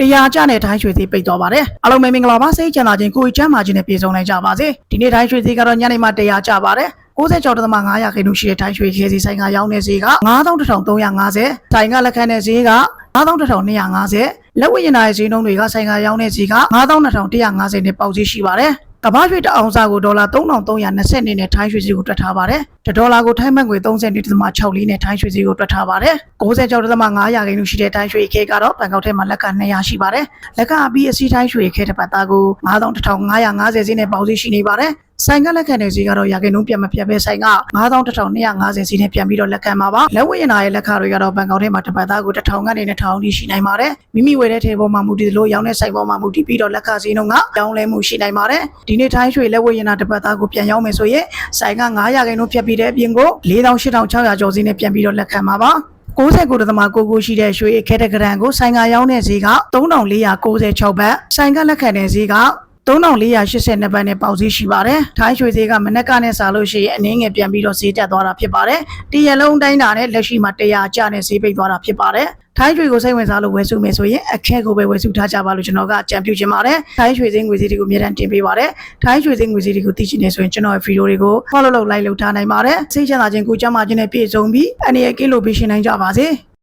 တရားကျတဲ့ထိုင်းရွှေသေးပိတ်သွားပါတယ်အားလုံးပဲမင်္ဂလာပါစိတ်ချမ်းသာခြင်းကိုယ်ချမ်းသာခြင်းနဲ့ပြည့်စုံနိုင်ကြပါစေဒီနေ့ထိုင်းရွှေသေးကတော့ညနေမှတရားကျပါတယ်96.500ခင်းလို့ရှိတဲ့ထိုင်းရွှေခဲစီဆိုင်ကရောင်းနေဈေးက9350ဆိုင်ကလက်ခံတဲ့ဈေးက9250လက်ဝတ်ရင်သားရဲ့ဈေးနှုန်းတွေကဆိုင်ကရောင်းတဲ့ဈေးက9250နဲ့ပေါက်ဈေးရှိပါတယ် ကမ္ဘာရွှေတအောင်စားကိုဒေါ်လာ3320နဲ့ထိုင်းရွှေဈေးကိုတွက်ထားပါတယ်။တစ်ဒေါ်လာကိုထိုင်းဘတ်ငွေ30.6လေးနဲ့ထိုင်းရွှေဈေးကိုတွက်ထားပါတယ်။96.5ရာခိုင်နှုန်းရှိတဲ့ထိုင်းရွှေခဲကတော့ဘန်ကောက်ထဲမှာလက်က200ရှိပါတယ်။လက်ကအပြီးအစီထိုင်းရွှေခဲတစ်ပတ်သားကို9150ဈေးနဲ့ပေါက်ဈေးရှိနေပါတယ်။ ဆိုင်ကလက်ခံတဲ့ဈေးကတော့ရာခိုင်နှုန်းပြတ်မပြတ်ပဲဆိုင်က9250ဈေးနဲ့ပြန်ပြီးတော့လက်ခံပါပါလက်ဝတ်ရင်သားရဲ့လက်ခတွေကတော့ဘန်ကောက်ထဲမှာတစ်ပတ်သားကို1000ကနေ2000ထိရှိနိုင်ပါတယ်မိမိဝယ်တဲ့ထဲပေါ်မှာမူတည်သလိုရောင်းတဲ့ဆိုင်ပေါ်မှာမူတည်ပြီးတော့လက်ခဈေးနှုန်းကရောင်းလဲမှုရှိနိုင်ပါတယ်ဒီနေ့ထိုင်းရွှေလက်ဝတ်ရင်သားတစ်ပတ်သားကိုပြန်ရောင်းမယ်ဆိုရင်ဆိုင်က900ရာခိုင်နှုန်းဖြတ်ပြီးတဲ့အပြင်ကို4800ကျော်ဈေးနဲ့ပြန်ပြီးတော့လက်ခံပါပါ69ဒသမ99ရှိတဲ့ရွှေအခက်တဂရန်ကိုဆိုင်ကရောင်းတဲ့ဈေးက3496ဘတ်ဆိုင်ကလက်ခံတဲ့ဈေးက 3482ဘတ်နဲ့ပေါက်ဈေးရှိပါတယ်။ထိုင်းရွှေဈေးကမနက်ကနဲ့စားလို့ရှိရင်အနည်းငယ်ပြန်ပြီးတော့ဈေးတက်သွားတာဖြစ်ပါတယ်။တရလုံးတိုင်းတာနဲ့လက်ရှိမှာ100ကျနဲ့ဈေးပိတ်သွားတာဖြစ်ပါတယ်။ထိုင်းရွှေကိုစိတ်ဝင်စားလို့ဝယ်စုမယ်ဆိုရင်အခက်ကိုပဲဝယ်စုထားကြပါလို့ကျွန်တော်ကအကြံပြုချင်ပါတယ်။ထိုင်းရွှေဈေးငွေဈေးတွေကိုအမြဲတမ်းတင်ပေးပါတယ်။ထိုင်းရွှေဈေးငွေဈေးတွေကိုသိချင်နေဆိုရင်ကျွန်တော်ရဲ့ဗီဒီယိုတွေကို follow လုပ် like လုပ်ထားနိုင်ပါတယ်။စိတ်ချမ်းသာခြင်းကိုကြမ်းမာခြင်းနဲ့ပြည့်စုံပြီးအနေရကင်းလို့ပြရှင်နိုင်ကြပါစေ။